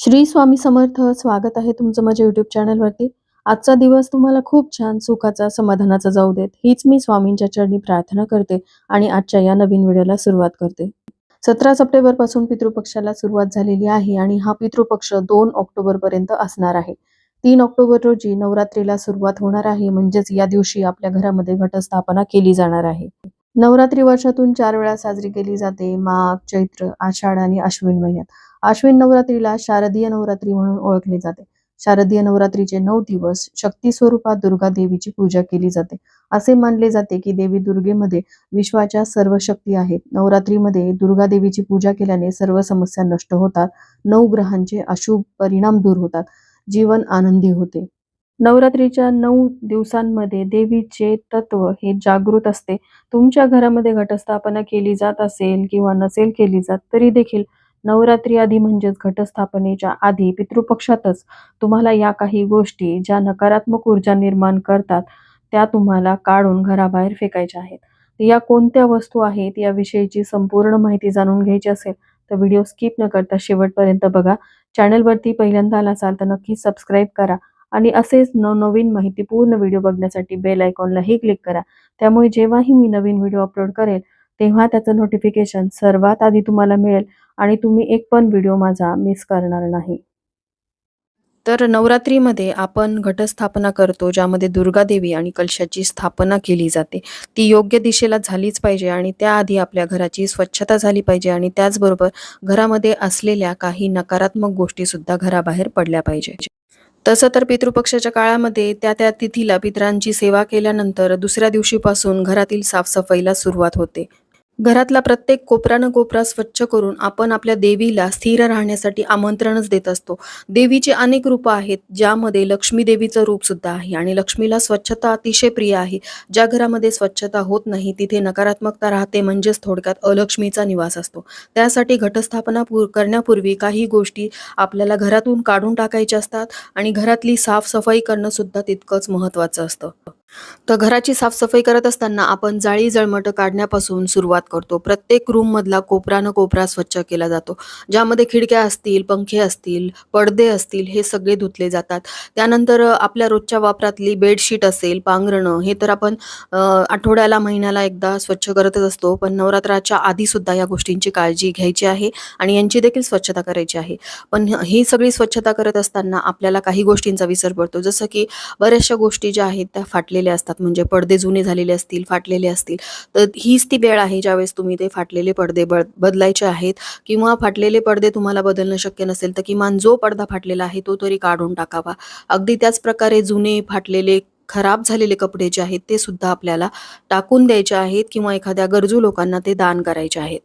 श्री स्वामी समर्थ स्वागत आहे तुमचं माझ्या युट्यूब चॅनलवरती आजचा दिवस तुम्हाला खूप छान सुखाचा समाधानाचा जाऊ देत. हीच मी स्वामींच्या चरणी प्रार्थना करते आणि आजच्या या नवीन व्हिडिओला सुरुवात करते. सतरा सप्टेंबरपासून पितृपक्षाला सुरुवात झालेली आहे आणि हा पितृपक्ष दोन ऑक्टोबर पर्यंत असणार आहे. तीन ऑक्टोबर रोजी नवरात्रीला सुरुवात होणार आहे म्हणजेच या दिवशी आपल्या घरामध्ये घटस्थापना केली जाणार आहे. नवरात्री वर्षातून चार वेळा साजरी केली जाते माघ चैत्र आषाढ आणि अश्विन महिन्यात. आश्विन नवरात्रीला शारदीय नवरात्री म्हणून ओळखले जाते. शारदीय नवरात्रीचे नऊ दिवस शक्ती स्वरूपात दुर्गा देवीची पूजा केली जाते. असे मानले जाते की देवी दुर्गेमध्ये विश्वाच्या सर्व शक्ती आहेत. नवरात्रीमध्ये दुर्गा देवीची पूजा केल्याने सर्व समस्या नष्ट होतात. नऊ ग्रहांचे अशुभ परिणाम दूर होतात. जीवन आनंदी होते. नवरात्रीच्या नऊ दिवसांमध्ये देवीचे तत्व हे जागृत असते. तुमच्या घरामध्ये घटस्थापना केली जात असेल किंवा नसेल केली जात तरी देखील नवरात्री आधी म्हणजेच घटस्थापनेच्या आधी पितृपक्षातच तुम्हाला या काही गोष्टी ज्या नकारात्मक ऊर्जा निर्माण करतात त्या तुम्हाला काढून घराबाहेर फेकायच्या आहेत. या कोणत्या वस्तू आहेत याविषयीची संपूर्ण माहिती जाणून घ्यायची असेल तर व्हिडिओ स्किप न करता शेवटपर्यंत बघा. चॅनलवरती पहिल्यांदा आला असाल तर नक्की सबस्क्राईब करा आणि असेच नवनवीन माहितीपूर्ण व्हिडिओ बघण्यासाठी बेल आयकॉनलाही क्लिक करा. त्यामुळे जेव्हाही मी नवीन व्हिडिओ अपलोड करेल तेव्हा त्याचं नोटिफिकेशन सर्वात आधी तुम्हाला मिळेल. आणि तुम्ही एक पण व्हिडिओ माझा मिस करणार नाही. तर नवरात्रीमध्ये आपण घटस्थापना करतो ज्यामध्ये दुर्गा देवी आणि कलशाची स्थापना केली जाते. ती योग्य दिशेला झालीच पाहिजे आणि त्याआधी आपल्या घराची स्वच्छता झाली पाहिजे आणि त्याचबरोबर घरामध्ये असलेल्या काही नकारात्मक गोष्टी सुद्धा घराबाहेर पडल्या पाहिजे. तसं तर पितृपक्षाच्या काळामध्ये त्या त्या तिथीला पितरांची सेवा केल्यानंतर दुसऱ्या दिवशीपासून घरातील साफसफाईला सुरुवात होते. घरातला प्रत्येक कोपरानं कोपरा स्वच्छ करून आपण आपल्या देवीला स्थिर राहण्यासाठी आमंत्रणच देत असतो. देवीची अनेक रूपं आहेत ज्यामध्ये लक्ष्मी देवीचं रूप सुद्धा आहे आणि लक्ष्मीला स्वच्छता अतिशय प्रिय आहे. ज्या घरामध्ये स्वच्छता होत नाही तिथे नकारात्मकता राहते म्हणजेच थोडक्यात अलक्ष्मीचा निवास असतो. त्यासाठी घटस्थापना करण्यापूर्वी काही गोष्टी आपल्याला घरातून काढून टाकायच्या असतात आणि घरातली साफसफाई करणं सुद्धा तितकंच महत्त्वाचं असतं. तर घराची साफसफाई करत असताना आपण जाळी जळमट काढण्यापासून सुरुवात करतो. प्रत्येक रूम मधला कोपरा न कोपरा स्वच्छ केला जातो. ज्यामध्ये खिडक्या असतील पंखे असतील पडदे असतील हे सगळे धुतले जातात. त्यानंतर आपल्या रोजच्या वापरातली बेडशीट असेल पांघरणं हे तर आपण आठवड्याला महिन्याला एकदा स्वच्छ करतच असतो. पण नवरात्राच्या आधी सुद्धा या गोष्टींची काळजी घ्यायची आहे आणि यांची देखील स्वच्छता करायची आहे. पण ही सगळी स्वच्छता करत असताना आपल्याला काही गोष्टींचा विसर पडतो. जसं की बऱ्याचशा गोष्टी ज्या आहेत त्या फाटलेल्या असतात. म्हणजे पडदे जुने झालेले असतील फाटलेले असतील. तर हीच ती वेळ आहे ज्यावेळेस तुम्ही ते फाटलेले पडदे बद बदलायचे आहेत किंवा फाटलेले पडदे तुम्हाला बदलणं शक्य नसेल तर किमान जो पडदा फाटलेला आहे तो तरी काढून टाकावा. अगदी त्याच प्रकारे जुने फाटलेले खराब झालेले कपडे जे आहेत ते सुद्धा आपल्याला टाकून द्यायचे आहेत किंवा एखाद्या गरजू लोकांना ते दान करायचे आहेत.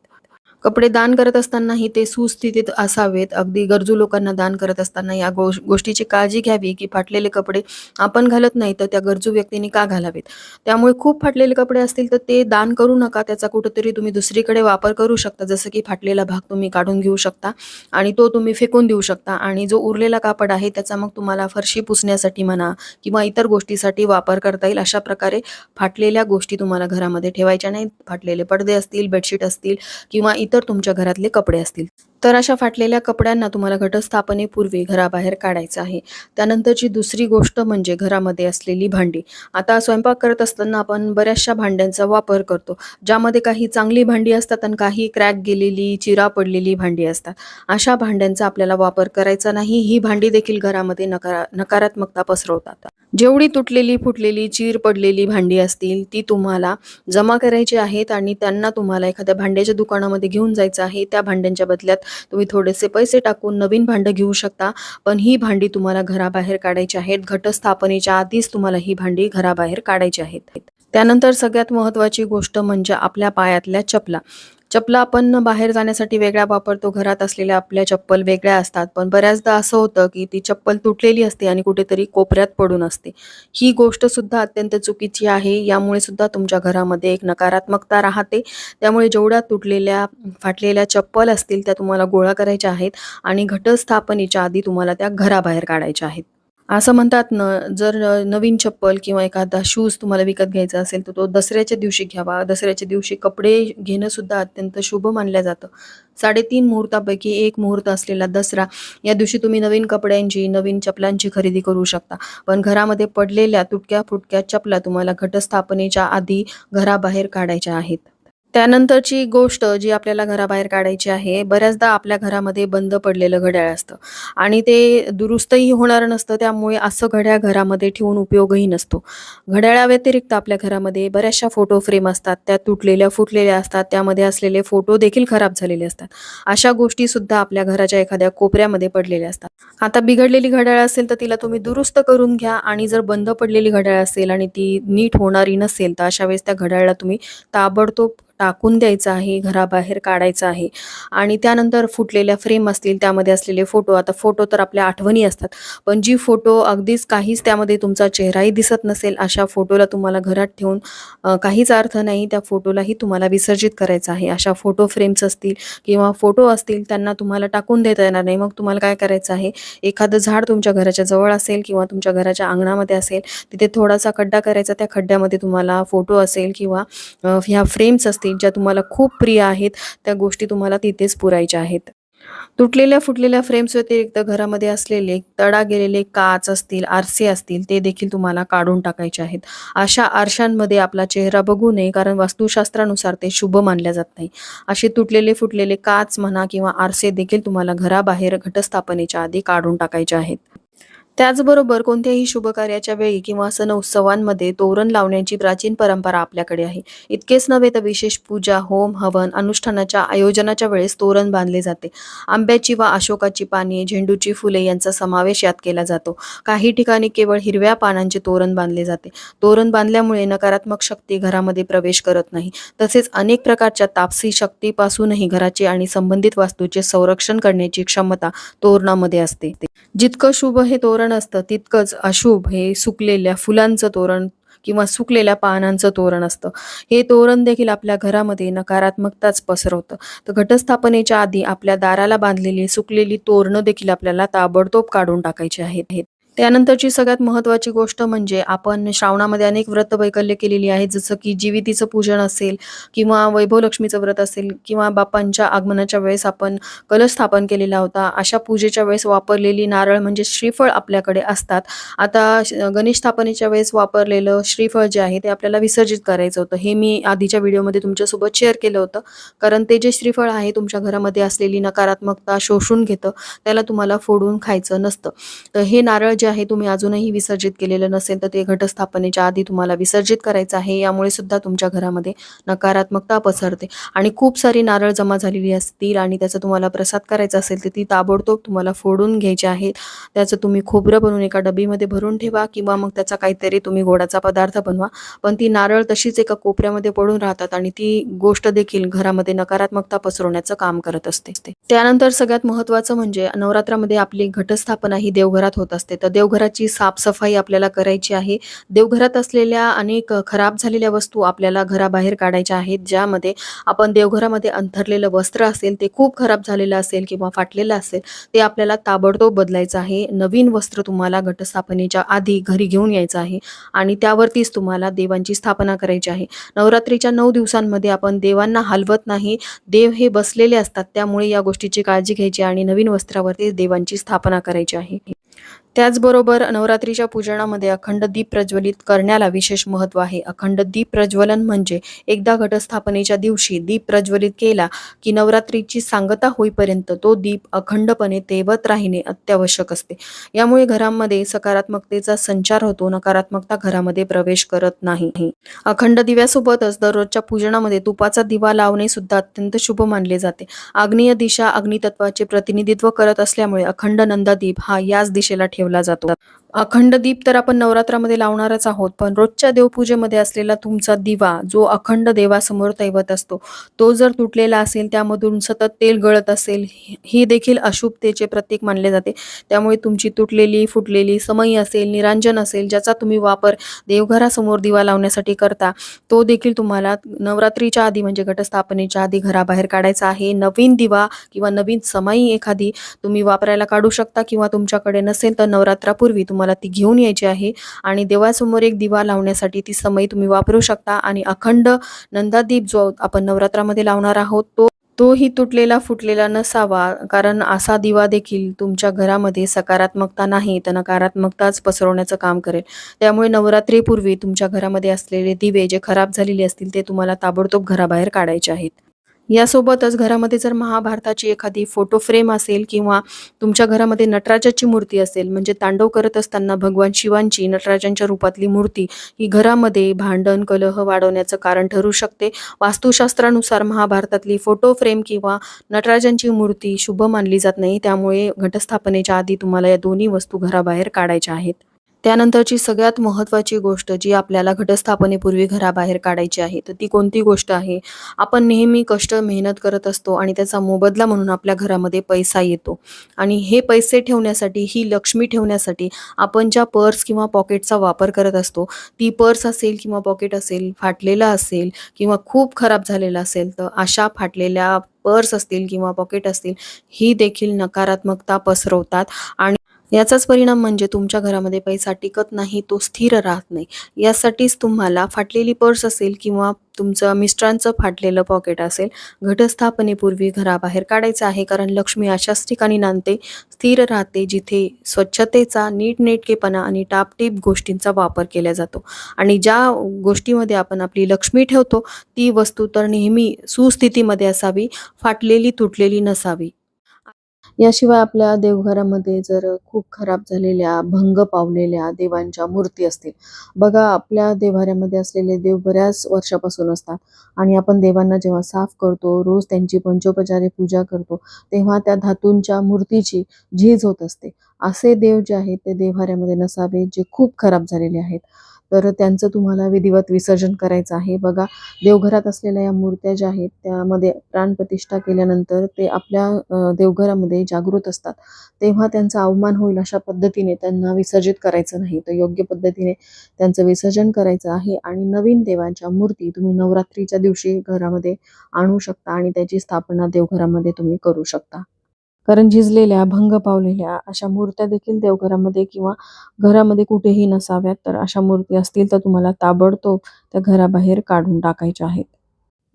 कपडे दान करत असतानाही ते सुस्थितीत असावेत. अगदी गरजू लोकांना दान करत असताना या गोष गोष्टीची काळजी घ्यावी की फाटलेले कपडे आपण घालत नाही तर त्या गरजू व्यक्तीने का घालावेत? त्यामुळे खूप फाटलेले कपडे असतील तर ते दान करू नका. त्याचा कुठेतरी तुम्ही दुसरीकडे वापर करू शकता. जसं की फाटलेला भाग तुम्ही काढून घेऊ शकता आणि तो तुम्ही फेकून देऊ शकता आणि जो उरलेला कापड आहे त्याचा मग तुम्हाला फरशी पुसण्यासाठी म्हणा किंवा इतर गोष्टीसाठी वापर करता येईल. अशा प्रकारे फाटलेल्या गोष्टी तुम्हाला घरामध्ये ठेवायच्या नाहीत. फाटलेले पडदे असतील बेडशीट असतील किंवा इतर तुमच्या घरातले कपडे असतील. तर अशा फाटलेल्या कपड्यांना तुम्हाला घटस्थापनेपूर्वी घराबाहेर काढायचं आहे. त्यानंतरची दुसरी गोष्ट म्हणजे घरामध्ये असलेली भांडी. आता स्वयंपाक करत असताना आपण बऱ्याचशा भांड्यांचा वापर करतो ज्यामध्ये काही चांगली भांडी असतात आणि काही क्रॅक गेलेली चिरा पडलेली भांडी असतात. अशा भांड्यांचा आपल्याला वापर करायचा नाही. ही भांडी देखील घरामध्ये नकारा नकारात्मकता पसरवतात. जेवढी तुटलेली फुटलेली चीर पडलेली भांडी असतील ती तुम्हाला जमा करायची आहेत आणि त्यांना तुम्हाला एखाद्या भांड्याच्या दुकानामध्ये घेऊन जायचं आहे. त्या भांड्यांच्या बदल्यात तुम्ही थोडेसे पैसे टाकून नवीन भांडं घेऊ शकता. पण ही भांडी तुम्हाला घराबाहेर काढायची आहेत. घटस्थापनेच्या आधीच तुम्हाला ही भांडी घराबाहेर काढायची आहेत. त्यानंतर सगळ्यात महत्त्वाची गोष्ट म्हणजे आपल्या पायातल्या चपला. चपला आपण बाहेर जाण्यासाठी वेगळ्या वापरतो. घरात असलेल्या आपल्या चप्पल वेगळ्या असतात. पण बऱ्याचदा असं होतं की ती चप्पल तुटलेली असते आणि कुठेतरी कोपऱ्यात पडून असते. ही गोष्ट सुद्धा अत्यंत चुकीची आहे. यामुळे सुद्धा तुमच्या घरामध्ये एक नकारात्मकता राहते. त्यामुळे जेवढ्या तुटलेल्या फाटलेल्या चप्पल असतील त्या तुम्हाला गोळा करायच्या आहेत आणि घटस्थापनेच्या आधी तुम्हाला त्या घराबाहेर काढायच्या आहेत. असं म्हणतात ना जर नवीन चप्पल किंवा एखादा शूज तुम्हाला विकत घ्यायचा असेल तर तो दसऱ्याच्या दिवशी घ्यावा. दसऱ्याच्या दिवशी कपडे घेणं सुद्धा अत्यंत शुभ मानलं जातं. साडेतीन मुहूर्तापैकी एक मुहूर्त असलेला दसरा या दिवशी तुम्ही नवीन कपड्यांची नवीन चपलांची खरेदी करू शकता. पण घरामध्ये पडलेल्या तुटक्या फुटक्या चपला तुम्हाला घटस्थापनेच्या आधी घराबाहेर काढायच्या आहेत. त्यानंतरची गोष्ट जी आपल्याला घराबाहेर काढायची आहे बऱ्याचदा आपल्या घरामध्ये बंद पडलेलं घड्याळ असतं. आणि ते दुरुस्तही होणार नसतं त्यामुळे असं घड्याळ घरामध्ये ठेवून उपयोगही नसतो. घड्याळाव्यतिरिक्त आपल्या घरामध्ये बऱ्याचशा फोटो फ्रेम असतात त्या तुटलेल्या फुटलेल्या असतात त्यामध्ये असलेले फोटो देखील खराब झालेले असतात. अशा गोष्टी सुद्धा आपल्या घराच्या एखाद्या कोपऱ्यामध्ये पडलेल्या असतात. आता बिघडलेली घड्याळ असेल तर तिला तुम्ही दुरुस्त करून घ्या आणि जर बंद पडलेली घड्याळ असेल आणि ती नीट होणारी नसेल तर अशा वेळेस त्या घड्याळाला तुम्ही ताबडतोब टाकून द्यायचं आहे घराबाहेर काढायचं आहे. आणि त्यानंतर फुटलेल्या फ्रेम असतील त्यामध्ये असलेले फोटो आता फोटो तर आपल्या आठवणी असतात पण जी फोटो अगदीच काहीच त्यामध्ये तुमचा चेहराही दिसत नसेल अशा फोटोला तुम्हाला घरात ठेवून काहीच अर्थ नाही त्या फोटोलाही तुम्हाला विसर्जित करायचं आहे. अशा फोटो फ्रेम्स असतील किंवा फोटो असतील त्यांना तुम्हाला टाकून देता येणार नाही. मग तुम्हाला काय करायचं आहे? एखादं झाड तुमच्या घराच्या जवळ असेल किंवा तुमच्या घराच्या अंगणामध्ये असेल तिथे थोडासा खड्डा करायचा त्या खड्ड्यामध्ये तुम्हाला फोटो असेल किंवा ह्या फ्रेम्स असतील ज्या तुम्हाला खूप प्रिय आहेत त्या गोष्टी तुम्हाला तिथेच पुरायच्या आहेत. तुटलेल्या फुटलेल्या फ्रेम्स व्यतिरिक्त घरामध्ये असलेले तडा गेलेले काच असतील आरसे असतील ते देखील तुम्हाला काढून टाकायचे आहेत. अशा आरशांमध्ये आपला चेहरा बघू नये कारण वास्तुशास्त्रानुसार ते शुभ मानल्या जात नाही. असे तुटलेले फुटलेले काच म्हणा किंवा आरसे देखील तुम्हाला घराबाहेर घटस्थापनेच्या आधी काढून टाकायचे आहेत. त्याचबरोबर कोणत्याही शुभ कार्याच्या वेळी किंवा सण उत्सवांमध्ये तोरण लावण्याची प्राचीन परंपरा आपल्याकडे आहे. इतकेच नव्हे तर विशेष पूजा होम हवन अनुष्ठानाच्या आयोजनाच्या वेळेस तोरण बांधले जाते. आंब्याची वा अशोकाची पाने झेंडूची फुले यांचा समावेश यात केला जातो. काही ठिकाणी केवळ हिरव्या पानांचे तोरण बांधले जाते. तोरण बांधल्यामुळे नकारात्मक शक्ती घरामध्ये प्रवेश करत नाही. तसेच अनेक प्रकारच्या तापसी शक्तीपासूनही घराचे आणि संबंधित वास्तूचे संरक्षण करण्याची क्षमता तोरणामध्ये असते. जितकं शुभ हे तोरण असतं तितकंच अशुभ हे सुकलेल्या फुलांचं तोरण किंवा सुकलेल्या पानांचं तोरण असतं. हे तोरण देखील आपल्या घरामध्ये नकारात्मकताच पसरवतं. तर घटस्थापनेच्या आधी आपल्या दाराला बांधलेली सुकलेली तोरणं देखील आपल्याला ताबडतोब काढून टाकायची आहेत. त्यानंतरची सगळ्यात महत्त्वाची गोष्ट म्हणजे आपण श्रावणामध्ये अनेक व्रत वैकल्य केलेली आहेत जसं की जीवितीचं पूजन असेल किंवा वैभवलक्ष्मीचं व्रत असेल किंवा बापांच्या आगमनाच्या वेळेस आपण कलश स्थापन केलेला होता अशा पूजेच्या वेळेस वापरलेली नारळ म्हणजे श्रीफळ आपल्याकडे असतात. आता श- गणेश स्थापनेच्या वेळेस वापरलेलं श्रीफळ जे आहे ते आपल्याला विसर्जित करायचं होतं. हे मी आधीच्या व्हिडिओमध्ये तुमच्यासोबत शेअर केलं होतं. कारण ते जे श्रीफळ आहे तुमच्या घरामध्ये असलेली नकारात्मकता शोषून घेतं त्याला तुम्हाला फोडून खायचं नसतं. तर हे नारळ जे आहे तुम्ही अजूनही विसर्जित केलेलं नसेल तर ते घटस्थापनेच्या आधी तुम्हाला विसर्जित करायचं आहे. यामुळे सुद्धा तुमच्या घरामध्ये नकारात्मकता पसरते. आणि खूप सारी नारळ जमा झालेली असतील आणि त्याचा तुम्हाला प्रसाद करायचा असेल तर ती ताबडतोब तुम्हाला फोडून घ्यायची आहेत. त्याचं तुम्ही खोबरं बनवून एका डबीमध्ये भरून ठेवा किंवा मग त्याचा काहीतरी तुम्ही गोडाचा पदार्थ बनवा. पण ती नारळ तशीच एका कोपऱ्यामध्ये पडून राहतात आणि ती गोष्ट देखील घरामध्ये नकारात्मकता पसरवण्याचं काम करत असते. त्यानंतर सगळ्यात महत्त्वाचं म्हणजे नवरात्रामध्ये आपली घटस्थापना ही देवघरात होत असते. तर देवघराची साफसफाई आपल्याला करायची आहे. देवघरात असलेल्या अनेक खराब झालेल्या वस्तू आपल्याला घराबाहेर काढायच्या आहेत. ज्यामध्ये आपण देवघरामध्ये अंथरलेलं वस्त्र असेल ते खूप खराब झालेलं असेल किंवा फाटलेलं असेल ते आपल्याला ताबडतोब बदलायचं आहे. नवीन वस्त्र तुम्हाला घटस्थापनेच्या आधी घरी घेऊन यायचं आहे आणि त्यावरतीच तुम्हाला देवांची स्थापना करायची आहे. नवरात्रीच्या नऊ दिवसांमध्ये आपण देवांना हलवत नाही. देव हे बसलेले असतात त्यामुळे या गोष्टीची काळजी घ्यायची आणि नवीन वस्त्रावरती देवांची स्थापना करायची आहे. त्याचबरोबर नवरात्रीच्या पूजनामध्ये अखंड दीप प्रज्वलित करण्याला विशेष महत्त्व आहे. अखंड दीप प्रज्वलन म्हणजे एकदा घटस्थापनेच्या दिवशी दीप प्रज्वलित केला की नवरात्रीची सांगता होईपर्यंत तो दीप अखंडपणे तेवत राहणे अत्यावश्यक असते. यामुळे घरामध्ये सकारात्मकतेचा संचार होतो नकारात्मकता घरामध्ये प्रवेश करत नाही. अखंड दिव्यासोबतच दररोजच्या पूजनामध्ये तुपाचा दिवा लावणे सुद्धा अत्यंत शुभ मानले जाते. आग्नेय दिशा अग्नितत्वाचे प्रतिनिधित्व करत असल्यामुळे अखंड नंदादीप हा याच दिशेला ठेवला जातो. अखंड दीप तर आपण नवरात्रामध्ये लावणारच आहोत पण रोजच्या देवपूजेमध्ये असलेला तुमचा दिवा जो अखंड देवासमोर तैवत असतो तो जर तुटलेला असेल त्यामधून सतत तेल गळत असेल ही- देखील अशुभतेचे प्रतीक मानले जाते. त्यामुळे तुमची तुटलेली फुटलेली समई असेल निरांजन असेल ज्याचा तुम्ही वापर देवघरासमोर दिवा लावण्यासाठी करता तो देखील तुम्हाला नवरात्रीच्या आधी म्हणजे घटस्थापनेच्या आधी घराबाहेर काढायचा आहे. नवीन दिवा किंवा नवीन समाई एखादी तुम्ही वापरायला काढू शकता किंवा तुमच्याकडे नसेल तर नवरात्रापूर्वी तुम्हाला तुम्हाला ती घेऊन यायची आहे. आणि देवासमोर एक दिवा लावण्यासाठी ती समयी तुम्ही वापरू शकता. आणि अखंड नंदादीप जो आपण नवरात्रामध्ये लावणार आहोत तो तोही तुटलेला फुटलेला नसावा. कारण असा दिवा देखील तुमच्या घरामध्ये सकारात्मकता नाही तर नकारात्मकताच पसरवण्याचं काम करेल. त्यामुळे नवरात्रीपूर्वी तुमच्या घरामध्ये असलेले दिवे जे खराब झालेले असतील ते तुम्हाला ताबडतोब घराबाहेर काढायचे आहेत. यासोबतच घरामध्ये जर महाभारताची एखादी फोटो फ्रेम असेल किंवा तुमच्या घरामध्ये नटराजाची मूर्ती असेल म्हणजे तांडव करत असताना भगवान शिवांची नटराजांच्या रूपातली मूर्ती ही घरामध्ये भांडण कलह वाढवण्याचं कारण ठरू शकते. वास्तुशास्त्रानुसार महाभारतातली फोटो फ्रेम किंवा नटराजांची मूर्ती शुभ मानली जात नाही. त्यामुळे घटस्थापनेच्या आधी तुम्हाला या दोन्ही वस्तू घराबाहेर काढायच्या आहेत. त्यानंतरची सगळ्यात महत्त्वाची गोष्ट जी आपल्याला घटस्थापनेपूर्वी घराबाहेर काढायची आहे तर ती कोणती गोष्ट आहे? आपण नेहमी कष्ट मेहनत करत असतो आणि त्याचा मोबदला म्हणून आपल्या घरामध्ये पैसा येतो. आणि हे पैसे ठेवण्यासाठी ही लक्ष्मी ठेवण्यासाठी आपण ज्या पर्स किंवा पॉकेटचा वापर करत असतो ती पर्स असेल किंवा पॉकेट असेल फाटलेला असेल किंवा खूप खराब झालेला असेल तर अशा फाटलेल्या पर्स असतील किंवा पॉकेट असतील ही देखील नकारात्मकता पसरवतात आणि याचाच परिणाम म्हणजे तुमच्या घरामध्ये पैसा टिकत नाही तो स्थिर राहत नाही. यासाठीच तुम्हाला फाटलेली पर्स असेल किंवा तुमचं मिस्टरांचं फाटलेलं पॉकेट असेल घटस्थापनेपूर्वी घराबाहेर काढायचं आहे कारण लक्ष्मी अशाच ठिकाणी नांदते स्थिर राहते जिथे स्वच्छतेचा नीटनेटकेपणा आणि टापटीप गोष्टींचा वापर केला जातो. आणि ज्या गोष्टीमध्ये आपण आपली लक्ष्मी ठेवतो ती वस्तू तर नेहमी सुस्थितीमध्ये असावी फाटलेली तुटलेली नसावी. याशिवाय आपल्या देवघरामध्ये जर खूप खराब झालेल्या भंग पावलेल्या देवांच्या मूर्ती असतील. बघा आपल्या देवाऱ्यामध्ये असलेले देव बऱ्याच वर्षापासून असतात आणि आपण देवांना जेव्हा साफ करतो रोज त्यांची पंचोपचारे पूजा करतो तेव्हा त्या धातूंच्या मूर्तीची झीज होत असते. असे देव जे आहेत ते देवाऱ्यामध्ये नसावे जे खूप खराब झालेले आहेत. तर त्यांचं तुम्हाला विधिवत विसर्जन करायचं आहे. बघा देवघरात असलेल्या या मूर्त्या ज्या आहेत त्यामध्ये प्राणप्रतिष्ठा केल्यानंतर ते आपल्या देवघरामध्ये जागृत असतात. तेव्हा त्यांचा अवमान होईल अशा पद्धतीने त्यांना विसर्जित करायचं नाही. तर योग्य पद्धतीने त्यांचं विसर्जन करायचं आहे आणि नवीन देवांच्या मूर्ती तुम्ही नवरात्रीच्या दिवशी घरामध्ये आणू शकता आणि त्याची स्थापना देवघरामध्ये तुम्ही करू शकता. कारण झिजलेल्या भंग पावलेल्या अशा मूर्त्या देखील देवघरामध्ये किंवा घरामध्ये कुठेही नसाव्यात. तर अशा मूर्ती असतील तर तुम्हाला ताबडतोब त्या घराबाहेर काढून टाकायच्या आहेत.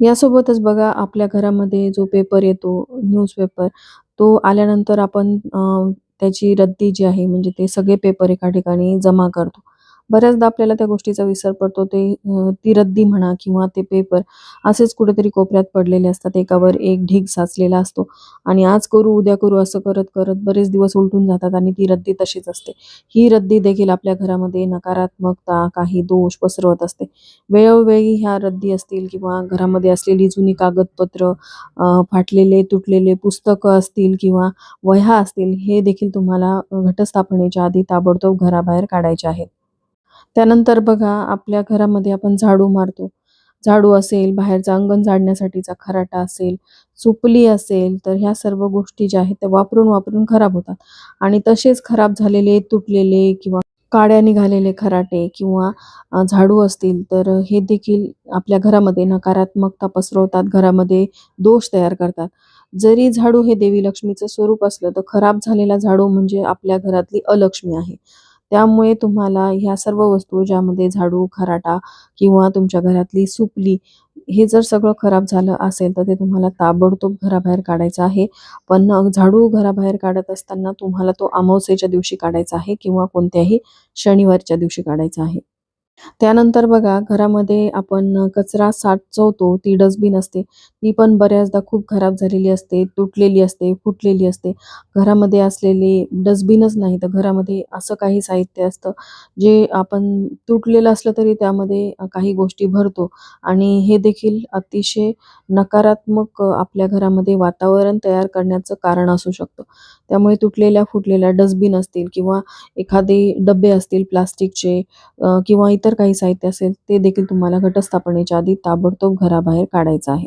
यासोबतच बघा आपल्या घरामध्ये जो पेपर येतो न्यूजपेपर तो आल्यानंतर आपण त्याची रद्दी जी आहे म्हणजे ते सगळे पेपर एका ठिकाणी जमा करतो. बऱ्याचदा आपल्याला त्या गोष्टीचा विसर पडतो. ते ती रद्दी म्हणा किंवा ते पेपर असेच कुठेतरी कोपऱ्यात पडलेले असतात. एकावर एक ढीग साचलेला असतो. आणि आज करू उद्या करू असं करत करत बरेच दिवस उलटून जातात आणि ती रद्दी तशीच असते. ही रद्दी देखील आपल्या घरामध्ये नकारात्मकता काही दोष पसरवत असते. वेळोवेळी ह्या रद्दी असतील किंवा घरामध्ये असलेली जुनी कागदपत्र अ, फाटलेले तुटलेले पुस्तकं असतील किंवा वह्या असतील हे देखील तुम्हाला घटस्थापनेच्या आधी ताबडतोब घराबाहेर काढायचे आहेत. त्यानंतर बघा आपल्या घरामध्ये आपण झाडू मारतो. झाडू असेल बाहेरचं अंगण झाडण्यासाठीचा खराटा असेल सुपली असेल तर ह्या सर्व गोष्टी ज्या आहेत त्या वापरून वापरून खराब होतात. आणि तसेच खराब झालेले तुटलेले किंवा काड्या निघालेले खराटे किंवा झाडू असतील तर हे देखील आपल्या घरामध्ये नकारात्मकता पसरवतात. घरामध्ये दोष तयार करतात. जरी झाडू हे देवी लक्ष्मीचं स्वरूप असलं तर खराब झालेला झाडू म्हणजे आपल्या घरातली अलक्ष्मी आहे. त्यामुळे तुम्हाला ह्या सर्व वस्तू ज्यामध्ये झाडू खराटा किंवा तुमच्या घरातली सुपली हे जर सगळं खराब झालं असेल तर ते तुम्हाला ताबडतोब घराबाहेर काढायचं आहे. पण झाडू घराबाहेर काढत असताना तुम्हाला तो अमावस्येच्या दिवशी काढायचा आहे किंवा कोणत्याही शनिवारच्या दिवशी काढायचा आहे. त्यानंतर बघा घरामध्ये आपण कचरा साठवतो ती डस्टबिन असते ती पण बऱ्याचदा खूप खराब झालेली असते तुटलेली असते फुटलेली असते. घरामध्ये असलेले डस्टबिनच नाही तर घरामध्ये असं काही साहित्य असतं जे आपण तुटलेलं असलं तरी त्यामध्ये काही गोष्टी भरतो. आणि हे देखील अतिशय नकारात्मक आपल्या घरामध्ये वातावरण तयार करण्याचं कारण असू शकतं. त्यामुळे तुटलेल्या फुटलेल्या डस्टबिन असतील किंवा एखादे डबे असतील प्लास्टिकचे किंवा इतर काही साहित्य असेल ते देखील तुम्हाला घटस्थापनेच्या आधी ताबडतोब घराबाहेर काढायचं आहे.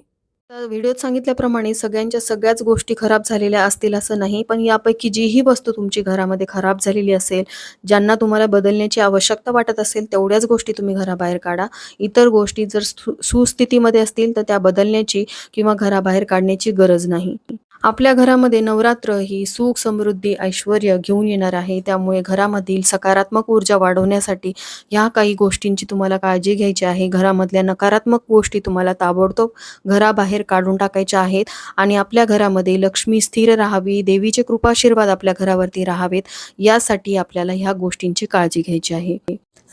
तर व्हिडिओत सांगितल्याप्रमाणे सगळ्यांच्या सगळ्याच गोष्टी खराब झालेल्या असतील असं नाही पण यापैकी जीही वस्तू तुमची घरामध्ये खराब झालेली असेल ज्यांना तुम्हाला बदलण्याची आवश्यकता वाटत असेल तेवढ्याच गोष्टी तुम्ही घराबाहेर काढा. इतर गोष्टी जर सु सुस्थितीमध्ये असतील तर त्या बदलण्याची किंवा घराबाहेर काढण्याची गरज नाही. आपल्या घरामध्ये नवरात्र ही सुख समृद्धी ऐश्वर घेऊन येणार आहे. त्यामुळे घरामधील सकारात्मक ऊर्जा वाढवण्यासाठी ह्या काही गोष्टींची तुम्हाला काळजी घ्यायची आहे. घरामधल्या नकारात्मक गोष्टी तुम्हाला ताबडतोब घराबाहेर काढून टाकायच्या आहेत आणि आपल्या घरामध्ये लक्ष्मी स्थिर राहावी देवीचे कृपाशीर्वाद आपल्या घरावरती राहावेत यासाठी आपल्याला ह्या गोष्टींची काळजी घ्यायची आहे.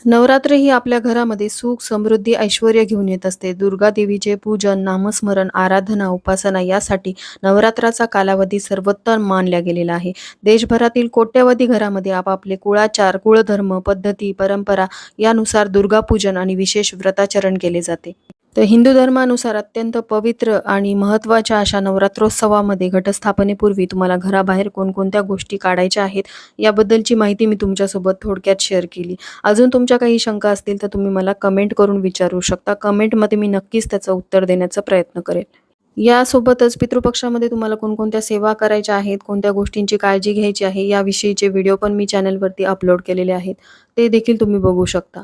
नवरात्र ही आपल्या घरामध्ये सुख समृद्धी ऐश्वर घेऊन येत असते. दुर्गा देवीचे पूजन नामस्मरण आराधना उपासना यासाठी नवरात्राचा कालावधी सर्वोत्तम मानला गेलेला आहे. देशभरातील कोट्यवधी घरामध्ये आपापले कुळाचार कुळधर्म पद्धती परंपरा यानुसार दुर्गापूजन आणि विशेष व्रताचरण केले जाते. तर हिंदू धर्मानुसार अत्यंत पवित्र आणि महत्त्वाच्या अशा नवरात्रोत्सवामध्ये घटस्थापनेपूर्वी तुम्हाला घराबाहेर कोणकोणत्या गोष्टी काढायच्या आहेत याबद्दलची माहिती मी तुमच्यासोबत थोडक्यात शेअर केली. अजून तुमच्या काही शंका असतील तर तुम्ही मला कमेंट करून विचारू शकता. कमेंटमध्ये मी नक्कीच त्याचं उत्तर देण्याचा प्रयत्न करेन. यासोबतच पितृपक्षामध्ये तुम्हाला कोणकोणत्या सेवा करायच्या आहेत कोणत्या गोष्टींची काळजी घ्यायची आहे याविषयीचे व्हिडिओ पण मी चॅनलवरती अपलोड केलेले आहेत. ते देखील तुम्ही बघू शकता.